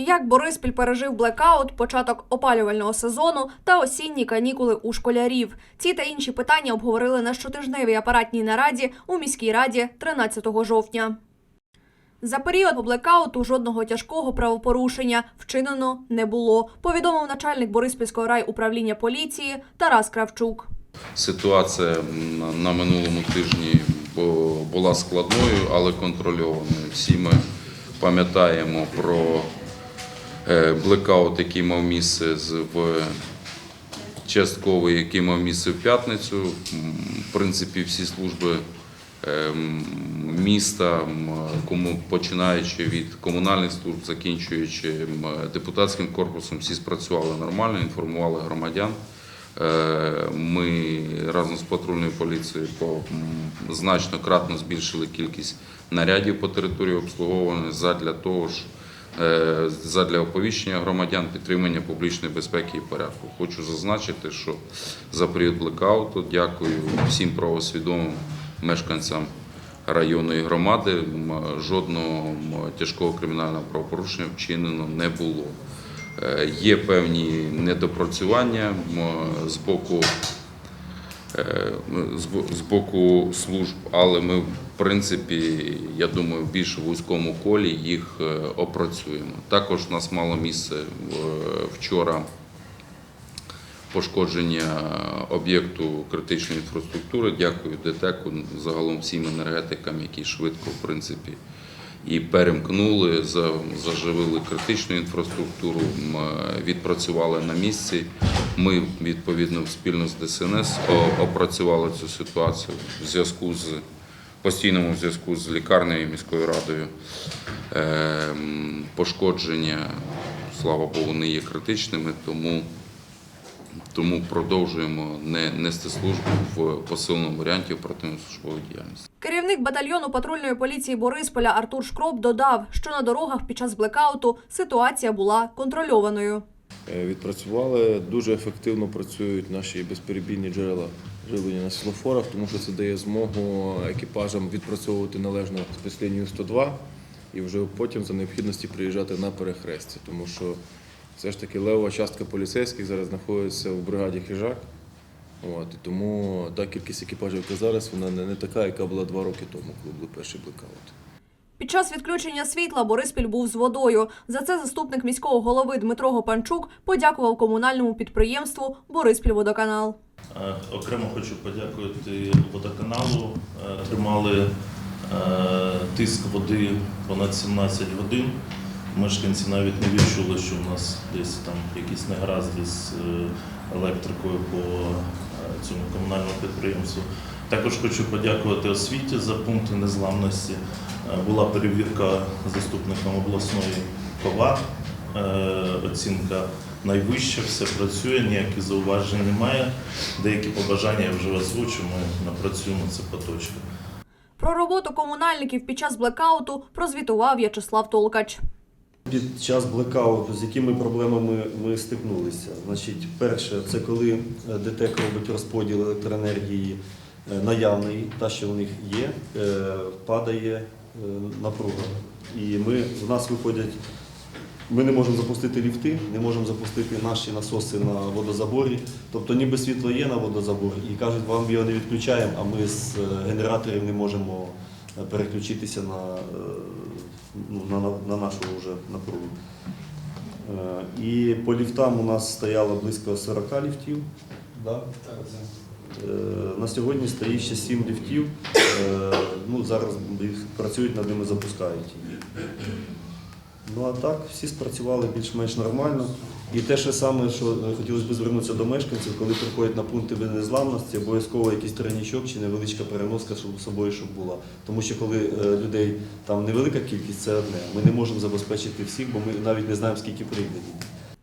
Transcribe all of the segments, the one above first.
І як Бориспіль пережив блекаут, початок опалювального сезону та осінні канікули у школярів. Ці та інші питання обговорили на щотижневій апаратній нараді у міській раді 13 жовтня. За період блекауту жодного тяжкого правопорушення вчинено не було, повідомив начальник Бориспільського райуправління поліції Тарас Кравчук. Ситуація на минулому тижні була складною, але контрольованою. Всі ми пам'ятаємо про блекаут, який мав місце в частковий, який мав місце в п'ятницю. В принципі, всі служби ем, міста, кому починаючи від комунальних служб, закінчуючи депутатським корпусом, всі спрацювали нормально, інформували громадян. Е, Ми разом з патрульною поліцією по значно кратно збільшили кількість нарядів по території обслуговування задля того ж. Е, Задля оповіщення громадян, підтримання публічної безпеки і порядку. Хочу зазначити, що за період блекауту дякую всім правосвідомим мешканцям районної громади. Жодного тяжкого кримінального правопорушення вчинено не було. Е, Є певні недопрацювання з боку, з боку служб, але ми, в принципі, я думаю, в більш вузькому колі їх е, опрацюємо. Також у нас мало місце е, вчора пошкодження об'єкту критичної інфраструктури. Дякую ДТЕКу, загалом всім енергетикам, які швидко, в принципі, і перемкнули, заживили критичну інфраструктуру, відпрацювали на місці. Ми відповідно спільно з ДСНС опрацювали цю ситуацію в зв'язку з постійному зв'язку з лікарнею і міською радою. Ем, Пошкодження, слава Богу, не є критичними, тому тому продовжуємо не нести службу в посиленому варіанті оперативно-службової діяльності. Керівник батальйону патрульної поліції Борисполя Артур Шкроп додав, що на дорогах під час блекауту ситуація була контрольованою. Е, Відпрацювали дуже ефективно працюють наші безперебійні джерела живлення на світлофорах, тому що це дає змогу екіпажам відпрацьовувати належно спецлінію 102 і вже потім за необхідності приїжджати на перехрестя, тому що все ж таки левова частка поліцейських зараз знаходиться в бригаді хижак. От, і тому та кількість екіпажів, яка зараз, вона не, така, яка була два роки тому, коли був перший блекаут. Під час відключення світла Бориспіль був з водою. За це заступник міського голови Дмитро Гопанчук подякував комунальному підприємству Бориспільводоканал. Е, Окремо хочу подякувати водоканалу. Е, Тримали е, тиск води понад 17 годин. Мешканці навіть не відчули, що у нас десь там якісь негаразди з електрикою по цьому комунальному підприємству. Також хочу подякувати освіті за пункти незламності. Е, Була перевірка заступником обласної КОВА. Е, Оцінка найвища, все працює, ніяких зауважень немає. Деякі побажання я вже озвучу, ми напрацюємо це поточно. Про роботу комунальників під час блекауту прозвітував В'ячеслав Толкач. Під час блекауту, з якими проблемами ми стикнулися? Значить, перше, це коли е, ДТЕК робить розподіл електроенергії е, наявної, та що у них є, е, падає е, напруга. І ми, в нас виходять, ми не можемо запустити ліфти, не можемо запустити наші насоси на водозаборі. Тобто ніби світло є на водозаборі і кажуть, вам його не відключаємо, а ми з генераторів не можемо переключитися на, ну, на, на, на нашу вже напругу. І по ліфтам у нас стояло близько 40 ліфтів. Да? Е, На сьогодні стоїть ще 7 ліфтів. Е, Ну, зараз їх працюють над ними, запускають їх. Ну а так, всі спрацювали більш-менш нормально. І те, що саме, що е, хотілося б звернутися до мешканців, коли приходять на пункти незламності, обов'язково якийсь тройнічок чи невеличка переноска щоб з собою, щоб була. Тому що коли е, людей там невелика кількість, це одне. Ми не можемо забезпечити всіх, бо ми навіть не знаємо, скільки прийде.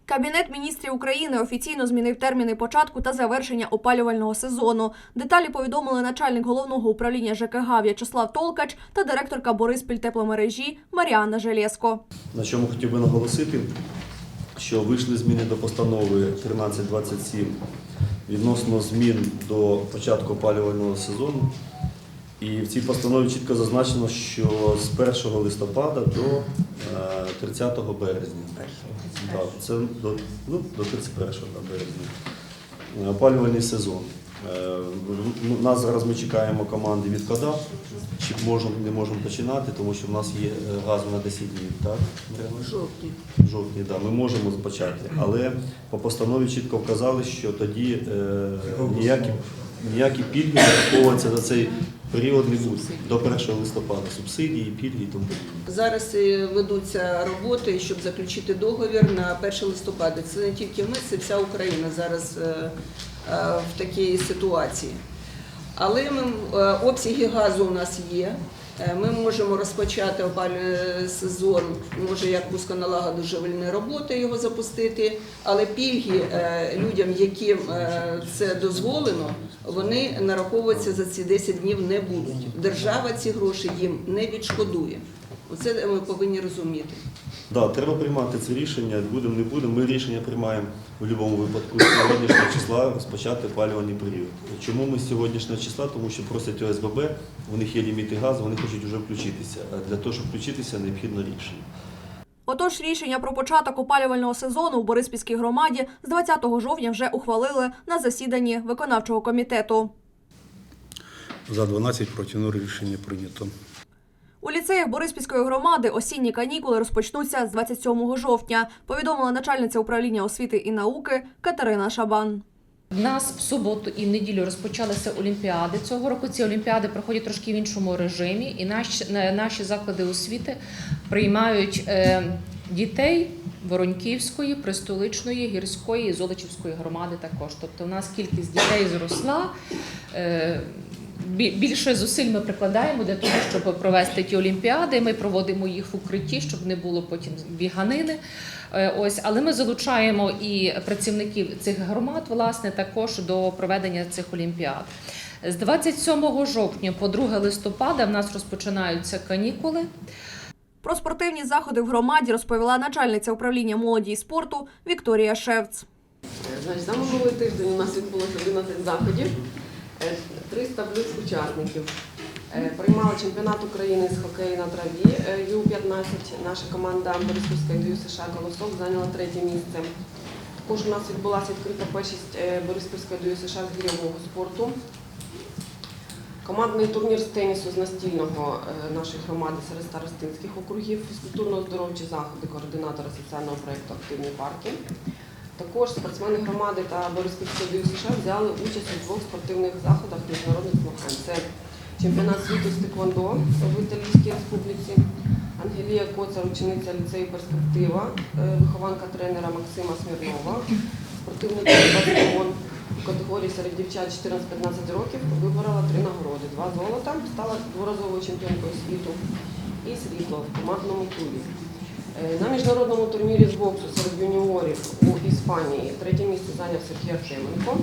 Кабінет міністрів України офіційно змінив терміни початку та завершення опалювального сезону. Деталі повідомили начальник головного управління ЖКГ В'ячеслав Толкач та директорка Бориспіль тепломережі Маріанна Желєско. На чому хотів би наголосити, що вийшли зміни до постанови 1327 відносно змін до початку опалювального сезону. І в цій постанові чітко зазначено, що з 1 листопада до 30 березня. Так, це до, ну, до 31 березня. Е, Опалювальний сезон. Е, ну, Нас зараз ми чекаємо команди від КОДА. Чи можемо, не можемо починати, тому що в нас є е, газу на 10 днів, так? Жовтий. Жовтні, да, ми можемо почати. Але по постанові чітко вказали, що тоді е, ніякі, ніякі пільги зараховуватися за цей період не будуть до 1 листопада. Субсидії, пільги і тому. Зараз е, ведуться роботи, щоб заключити договір на 1 листопада. Це не тільки ми, це вся Україна зараз е, е, в такій ситуації. Але ми, обсяги газу у нас є. Е, Ми можемо розпочати опалювальний сезон, може як пусконалагоджувальні роботи його запустити, але пільги е, людям, яким е, це дозволено, вони нараховуватися за ці 10 днів не будуть. Держава ці гроші їм не відшкодує. Оце ми повинні розуміти. Да, треба приймати це рішення, будемо, не будемо. Ми рішення приймаємо в будь-якому випадку з сьогоднішнього числа розпочати опалювальний період. Чому ми з сьогоднішнього числа? Тому що просять ОСББ, у них є ліміти газу, вони хочуть вже включитися. А для того, щоб включитися, необхідно рішення. Отож, рішення про початок опалювального сезону у Бориспільській громаді з 20 жовтня вже ухвалили на засіданні виконавчого комітету. За 12 проти 0 рішення прийнято. У ліцеях Бориспільської громади осінні канікули розпочнуться з 27 жовтня, повідомила начальниця управління освіти і науки Катерина Шабан. В нас в суботу і неділю розпочалися олімпіади. Цього року ці олімпіади проходять трошки в іншому режимі, і наші, наші заклади освіти приймають е, дітей Вороньківської, Пристоличної, Гірської і Золочівської громади також. Тобто у нас кількість дітей зросла. Е, бі- Більше зусиль ми прикладаємо для того, щоб провести ті олімпіади. Ми проводимо їх в укритті, щоб не було потім біганини. Е, Ось, але ми залучаємо і працівників цих громад, власне, також до проведення цих олімпіад. З 27 жовтня по 2 листопада в нас розпочинаються канікули. Про спортивні заходи в громаді розповіла начальниця управління молоді і спорту Вікторія Шевц. Значить, за минулий тиждень у нас відбулося 11 заходів, е, 300 плюс учасників. Е, Приймали чемпіонат України з хокею на траві е, Ю-15. Наша команда Бориспільська ДЮ США Колосок зайняла третє місце. Також у нас відбулася відкрита першість е, Бориспільської ДЮ США з гірьового спорту. Командний турнір з тенісу з настільного е, нашої громади серед старостинських округів, фізкультурно-оздоровчі заходи координатора соціального проєкту Активні парки. Також спортсмени громади та Бориспільської ДЮ США взяли участь у двох спортивних заходах міжнародних змагань. Це чемпіонат світу з теквондо в Італійській республіці. Ангелія Коцар, учениця ліцею Перспектива, е, вихованка тренера Максима Смірнова, спортивний клуб у категорії серед дівчат 14-15 років виборола три нагороди: два золота, стала дворазовою чемпіонкою світу і срібло в командному клубі. Е, На міжнародному турнірі з боксу серед юніорів у Іспанії третє місце зайняв Сергій Артеменко.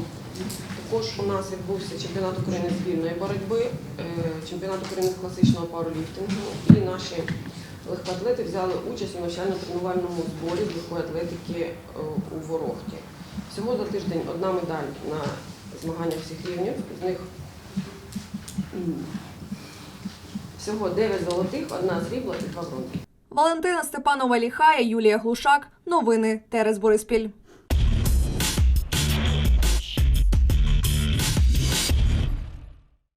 Також у нас відбувся чемпіонат України з вільної боротьби, е, чемпіонат України з класичного пауерліфтингу і наші легкоатлети взяли участь у навчально-тренувальному зборі з легкої атлетики е, у Ворохті. Всього за тиждень одна медаль на змаганнях всіх рівнів, з них всього 9 золотих, одна срібла і два бронзи. Валентина Степанова Ліхая, Юлія Глушак. Новини Терес Бориспіль.